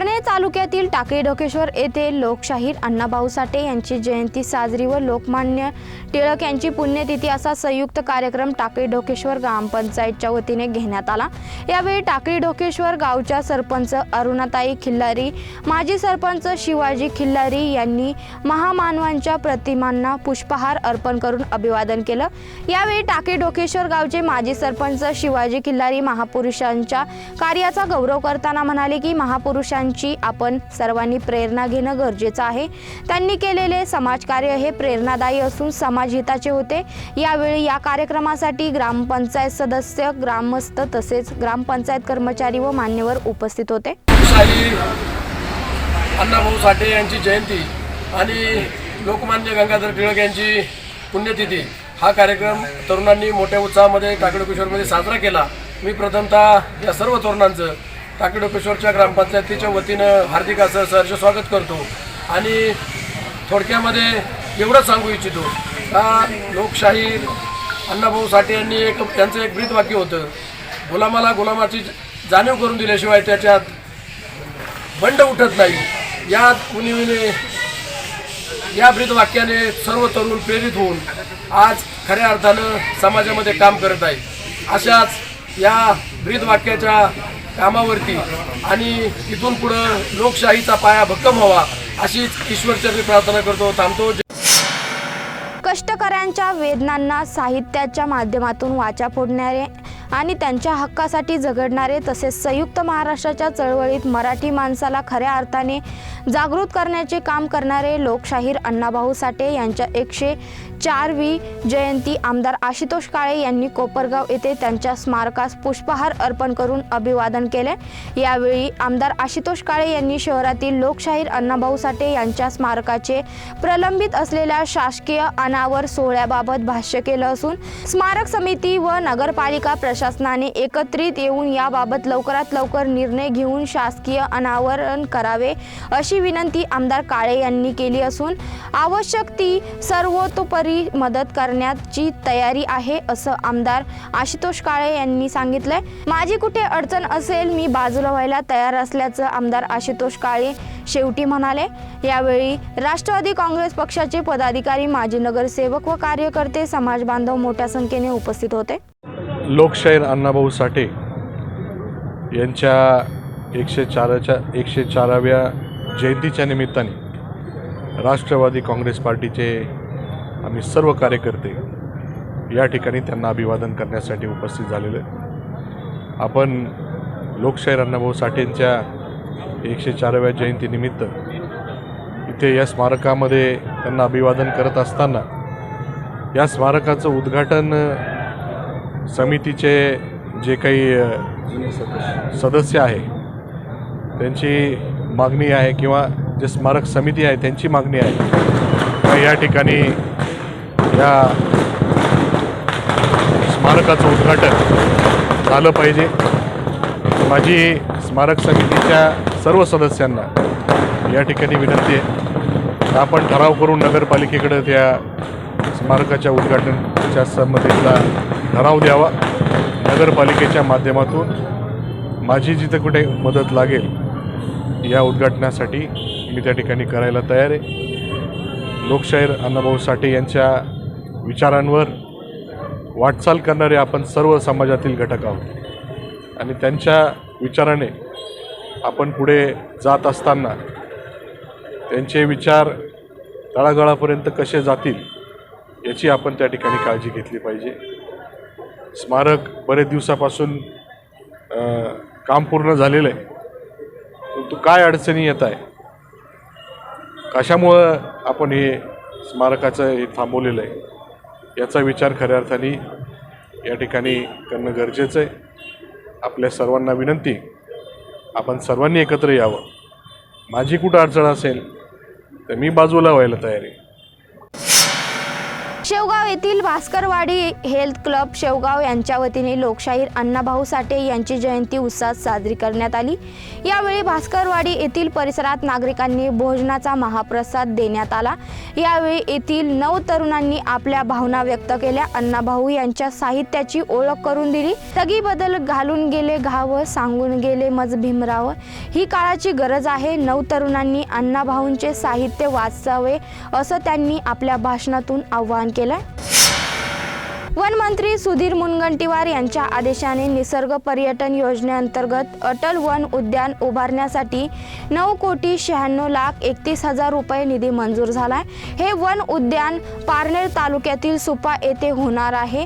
पारणे तालुक्यातील टाकळी ढोकेश्वर येथे लोकशाहीर अण्णाभाऊ साठे यांची जयंती साजरी व लोकमान्य टिळक यांची पुण्यतिथी असा संयुक्त कार्यक्रम टाकळी ढोकेश्वर ग्रामपंचायतच्या वतीने घेण्यात आला. यावेळी टाकळी ढोकेश्वर गावच्या सरपंच अरुणाताई खिल्लारी माजी सरपंच शिवाजी खिल्लारी यांनी महामानवांच्या प्रतिमांना पुष्पहार अर्पण करून अभिवादन केलं. यावेळी टाकळी ढोकेश्वर गावचे माजी सरपंच शिवाजी खिल्लारी महापुरुषांच्या कार्याचा गौरव करताना म्हणाले की महापुरुषांची आपण सर्वांनी प्रेरणा घेणं गरजेचं आहे. त्यांनी केलेले समाजकार्य हे प्रेरणादायी असून समाजहिताचे होते. यावेळी या कार्यक्रमासाठी ग्रामपंचायत सदस्य ग्रामस्थ तसेच ग्रामपंचायत कर्मचारी व मान्यवर उपस्थित होते. अण्णाभाऊ साठे यांची जयंती आणि लोकमान्य गंगाधर टिळक यांची पुण्यतिथी. हा कार्यक्रम तरुणांनी मोठ्या उत्साहामध्ये टाकडोकेश्वरमध्ये साजरा केला. मी प्रथमतः या सर्व तरुणांचं टाकडोकेश्वरच्या ग्रामपंचायतीच्या वतीनं हार्दिक असं सहर्ष स्वागत करतो. आणि थोडक्यामध्ये एवढंच सांगू इच्छितो का लोकशाहीर अण्णाभाऊ साठे यांनी एक त्यांचं एक ब्रीद वाक्य होतं. गुलामाला गुलामाची जाणीव करून दिल्याशिवाय त्याच्यात बंड उठत नाही. या कुणीने या ब्रीद वाक्याने सर्व तरुण प्रेरित होऊन आज खऱ्या अर्थानं समाजामध्ये काम करत आहे अशाच या ब्रीद वाक्याच्या कामावरती. आणि इथून पुढं लोकशाहीचा पाया भक्कम व्हावा अशीच ईश्वरचरणी प्रार्थना करतो थांबतो. कष्टकऱ्यांच्या वेदनांना साहित्याच्या माध्यमातून वाचा फोडणारे आणि त्यांच्या हक्कासाठी झगडणारे तसेच संयुक्त महाराष्ट्राच्या चळवळीत मराठी माणसाला खऱ्या अर्थाने जागृत करण्याचे काम करणारे लोकशाहीर अण्णाभाऊ साठे यांच्या एकशे चारवी जयंती आमदार आशुतोष काळे यांनी कोपरगाव येथे त्यांच्या स्मारकास पुष्पहार अर्पण करून अभिवादन केले. यावेळी आमदार आशुतोष काळे यांनी शहरातील लोकशाहीर अण्णाभाऊ साठे यांच्या स्मारकाचे प्रलंबित असलेल्या शासकीय अनावर सोहळ्याबाबत भाष्य केलं असून स्मारक समिती व नगरपालिका प्रशासनाने एकत्रित येऊन याबाबत लवकरात लवकर निर्णय घेऊन शासकीय अनावरण करावे अशी विनंती आमदार काळे यांनी केली असून आवश्यक ती सर्वतोपरी मदत करण्याची तयारी आहे असं आमदार आशुतोष काळे यांनी सांगितलंय. माझी कुठे अडचण असेल मी बाजूला व्हायला तयार असल्याचं आमदार आशुतोष काळे शेवटी म्हणाले. यावेळी राष्ट्रवादी काँग्रेस पक्षाचे पदाधिकारी माजी नगरसेवक व कार्यकर्ते समाज बांधव मोठ्या संख्येने उपस्थित होते. लोकशाहीर अण्णाभाऊ साठे यांच्या एकशे चाराच्या एकशे चाराव्या जयंतीच्या निमित्ताने राष्ट्रवादी काँग्रेस पार्टीचे आम्ही सर्व कार्यकर्ते या ठिकाणी त्यांना अभिवादन करण्यासाठी उपस्थित झालेले आपण लोकशाहीर अण्णाभाऊ साठेंच्या एकशे चाराव्या जयंतीनिमित्त इथे या स्मारकामध्ये त्यांना अभिवादन करत असताना या स्मारकाचं उद्घाटन समितीचे जे काही सदस्य आहे त्यांची मागणी आहे किंवा जे स्मारक समिती आहे त्यांची मागणी आहे या ठिकाणी या स्मारकाचं उद्घाटन झालं पाहिजे. माझी स्मारक समितीच्या सर्व सदस्यांना या ठिकाणी विनंती आहे. आपण ठराव करून नगरपालिकेकडे त्या स्मारकाच्या उद्घाटनाच्या संमतीला ठराव द्यावा. नगरपालिकेच्या माध्यमातून माझी जिथं कुठे मदत लागेल या उद्घाटनासाठी मी त्या ठिकाणी करायला तयार आहे. लोकशाहीर अण्णाभाऊ साठे यांच्या विचारांवर वाटचाल करणारे आपण सर्व समाजातील घटक आहोत. आणि त्यांच्या विचाराने आपण पुढे जात असताना त्यांचे विचार तळागाळापर्यंत कसे जातील याची आपण त्या ठिकाणी काळजी घेतली पाहिजे. स्मारक बरेच दिवसापासून काम पूर्ण झालेलं आहे. परंतु काय अडचणी येत आहे? कशामुळं आपण हे स्मारकाचं हे थांबवलेलं आहे? याचा विचार खऱ्या अर्थाने या ठिकाणी करणं गरजेचं आहे. आपल्या सर्वांना विनंती आपण सर्वांनी एकत्र यावं. माझी कुठं अडचण असेल तर मी बाजूला व्हायला तयार आहे. शेवगाव येथील भास्करवाडी हेल्थ क्लब शेवगाव यांच्या वतीने लोकशाहीर अण्णाभाऊ साठे यांची जयंती उत्साहात साजरी करण्यात आली. यावेळी भास्करवाडी येथील परिसरात नागरिकांनी भोजनाचा महाप्रसाद देण्यात आला. यावेळी येथील नऊ तरुणांनी आपल्या भावना व्यक्त केल्या. अण्णाभाऊ यांच्या साहित्याची ओळख करून दिली. सगळी बदल घालून गेले घाव सांगून गेले मज भीमराव. ही काळाची गरज आहे. नऊ तरुणांनी अण्णाभाऊंचे साहित्य वाचावे असं त्यांनी आपल्या भाषणातून आवाहन केले. वनमंत्री सुधीर मुनगंटीवार यांच्या आदेशाने निसर्ग पर्यटन योजनेअंतर्गत अटल वन उद्यान उभारण्यासाठी नऊ कोटी शहाण्णव लाख एकतीस हजार रुपये निधी मंजूर झालाय. हे वन उद्यान पारनेर तालुक्यातील सुपा येथे होणार आहे.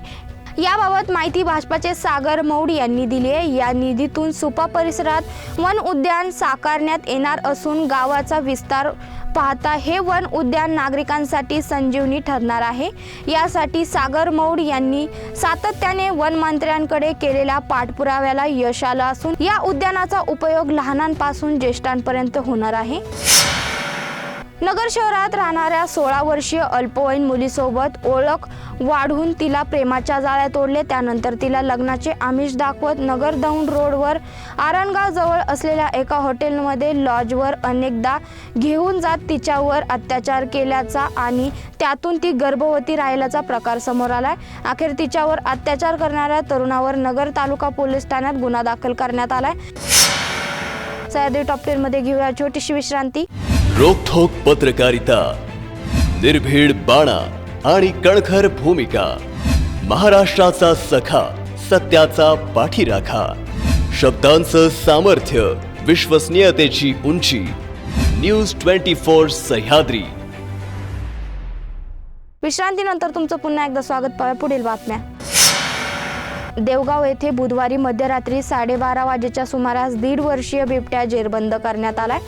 याबाबत माहिती भाजपाचे सागर मौड यांनी दिली आहे. या निधीतून सुपा परिसरात वन उद्यान साकारण्यात येणार असून गावाचा विस्तार पाहता हे वन उद्यान नागरिकांसाठी संजीवनी ठरणार आहे. यासाठी सागर मौड यांनी सातत्याने वन मंत्र्यांकडे केलेल्या पाठपुराव्याला यश आलं असून या उद्यानाचा उपयोग लहानांपासून ज्येष्ठांपर्यंत होणार आहे. नगर शहरात राहणाऱ्या सोळा वर्षीय अल्पवयीन मुलीसोबत ओळख वाढवून तिला प्रेमाच्या जाळ्यात ओढले. त्यानंतर तिला लग्नाचे आमिष दाखवत नगर दौंड रोडवर आरणगाव जवळ असलेल्या एका हॉटेलमध्ये लॉजवर अनेकदा घेऊन जात तिच्यावर अत्याचार केल्याचा आणि त्यातून ती गर्भवती राहिल्याचा प्रकार समोर आलाय. अखेर तिच्यावर अत्याचार करणाऱ्या तरुणावर नगर तालुका पोलीस ठाण्यात गुन्हा दाखल करण्यात आलाय. सह्याद्री टॉप टेनमध्ये घेऊया छोटीशी विश्रांती. रोखोक पत्रकारिता निर्भीड बाणा आणि कणखर भूमिका महाराष्ट्राचा सखा सत्याचा पाठीराखा शब्दांचं सामर्थ्य विश्वसनीयतेची उंची न्यूज ट्वेंटी फोर सह्याद्री. विश्रांतीनंतर तुमचं पुन्हा एकदा स्वागत पाहूया. पुढील बातम्या. देवगाव येथे बुधवारी मध्यरात्री साडेबारा वाजेच्या सुमारास दीड वर्षीय बिबट्या जेरबंद करण्यात आलाय.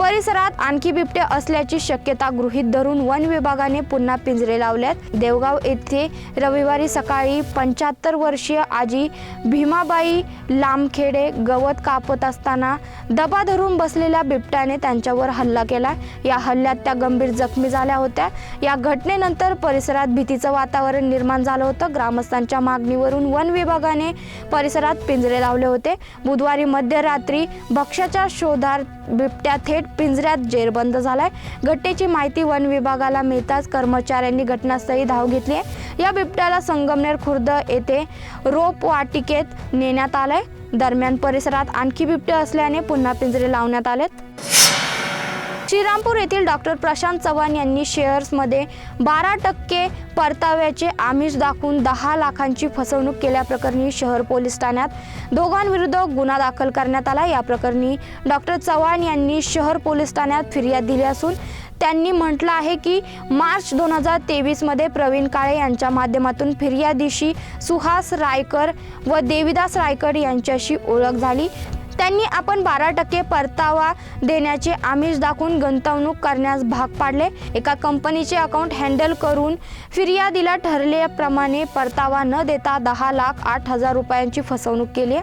परिसरात आणखी बिबटे असल्याची शक्यता गृहीत धरून वन विभागाने पुन्हा पिंजरे लावल्यात. देवगाव येथे रविवारी सकाळी पंच्याहत्तर वर्षीय आजी भीमाबाई लांबखेडे गवत कापत असताना दबा धरून बसलेल्या बिबट्याने त्यांच्यावर हल्ला केला. या हल्ल्यात त्या गंभीर जखमी झाल्या होत्या. या घटनेनंतर परिसरात भीतीचं वातावरण निर्माण झालं होतं. ग्रामस्थांच्या मागणीवरून वन विभागाने परिसरात पिंजरे लावले होते. बुधवारी मध्यरात्री भक्ष्याच्या शोधार बिबट्या थेट पिंजऱ्यात जेरबंद झालाय. घटनेची माहिती वन विभागाला मिळताच कर्मचाऱ्यांनी घटनास्थळी धाव घेतली आहे. या बिबट्याला संगमनेर खुर्द येथे रोप वाटिकेत नेण्यात आलंय. दरम्यान परिसरात आणखी बिबटे असल्याने पुन्हा पिंजरे लावण्यात आलेत. श्रीरामपूर येथील डॉक्टर प्रशांत चव्हाण यांनी शेअर्समध्ये बारा टक्के परताव्याचे आमिष दाखवून दहा लाखांची फसवणूक केल्याप्रकरणी शहर पोलीस ठाण्यात दोघांविरुद्ध गुन्हा दाखल करण्यात आला. या प्रकरणी डॉक्टर चव्हाण यांनी शहर पोलीस ठाण्यात फिर्याद दिली असून त्यांनी म्हटलं आहे की मार्च दोन हजार तेवीसमध्ये प्रवीण काळे यांच्या माध्यमातून फिर्यादीशी सुहास रायकर व देविदास रायकर यांच्याशी ओळख झाली. त्यांनी आपण बारा टक्के परतावा देण्याचे आमिष दाखवून गुंतवणूक करण्यास भाग पाडले. एका कंपनीचे अकाउंट हँडल करून फिर्यादीला ठरल्याप्रमाणे परतावा न देता दहा लाख आठ हजार रुपयांची फसवणूक केली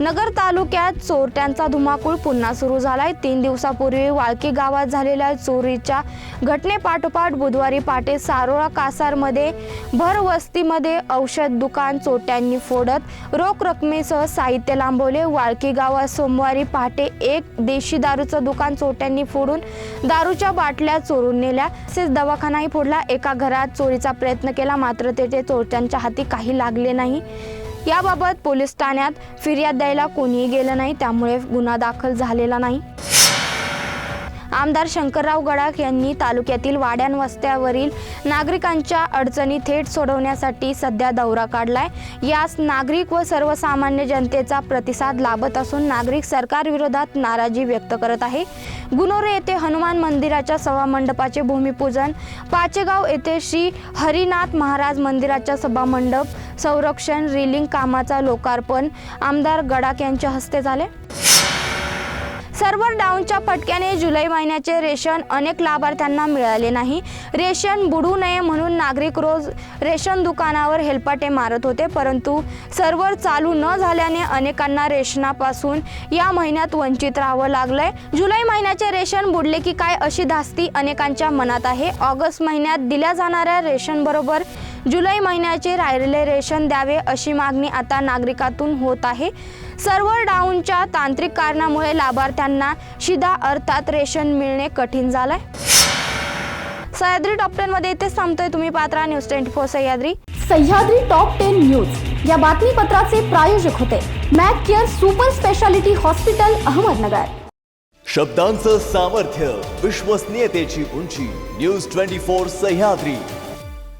नगर तालुक्यात चोरट्यांचा धुमाकूळ पुन्हा सुरू झालाय. तीन दिवसापूर्वी वाळकी गावात झालेल्या चोरीच्या घटनेपाठोपाठ बुधवारी पहाटे सारोळा कासारमध्ये भर वस्तीमध्ये औषध दुकान चोरट्यांनी फोडत रोख रकमेसह साहित्य लांबवले. वाळकी गावात सोमवारी पहाटे एक देशी दारूचं दुकान चोरट्यांनी फोडून दारूच्या बाटल्या चोरून नेल्या. तसेच दवाखानाही फोडला. एका घरात चोरीचा प्रयत्न केला मात्र तेथे चोरट्यांच्या हाती काही लागले नाही. याबाबत पोलीस ठाण्यात फिर्याद द्यायला कोणीही गेलं नाही त्यामुळे गुन्हा दाखल झालेला नाही. आमदार शंकरराव गडाख यांनी तालुक्यातील वाड्यान वस्त्यावरील नागरिकांच्या अडचणी थेट सोडवण्यासाठी सध्या दौरा काढलाय. यास नागरिक व सर्वसामान्य जनतेचा प्रतिसाद लाभत असून नागरिक सरकारविरोधात नाराजी व्यक्त करत आहे. गुनोरे येथे हनुमान मंदिराच्या सभामंडपाचे भूमिपूजन पाचेगाव येथे श्री हरिनाथ महाराज मंदिराच्या सभामंडप संरक्षण रिलिंग कामाचा लोकार्पण आमदार गडाख यांच्या हस्ते झाले. सर्व्हर डाऊनच्या फटक्याने जुलै महिन्याचे रेशन अनेक लाभार्थ्यांना मिळाले नाही. रेशन बुडू नये म्हणून नागरिक रोज रेशन दुकानावर हेलपाटे मारत होते परंतु सर्व्हर चालू न झाल्याने अनेकांना रेशनापासून या महिन्यात वंचित राहावं लागलंय. जुलै महिन्याचे रेशन बुडले की काय अशी धास्ती अनेकांच्या मनात आहे. ऑगस्ट महिन्यात दिल्या जाणाऱ्या रेशन बरोबर जुलै महिन्याचे राहिलेले रेशन द्यावे अशी मागणी आता नागरिकातून होत आहे. सर्व्हर डाऊनच्या तांत्रिक कारणामुळे लाभार्थ्यांना शिधा अर्थात रेशन मिळणे कठीण झालंय. सह्याद्री टॉप टेन मध्ये इथेच थांबतोय तुम्ही Patra news twenty four Sahyadri. Sahyadri top ten news. या बातमीपत्राचे प्रायोजक होते Mac Care super speciality hospital Ahmednagar. शब्दांचं सामर्थ्य विश्वसनीयतेची उंची न्यूज ट्वेंटी फोर सह्याद्री.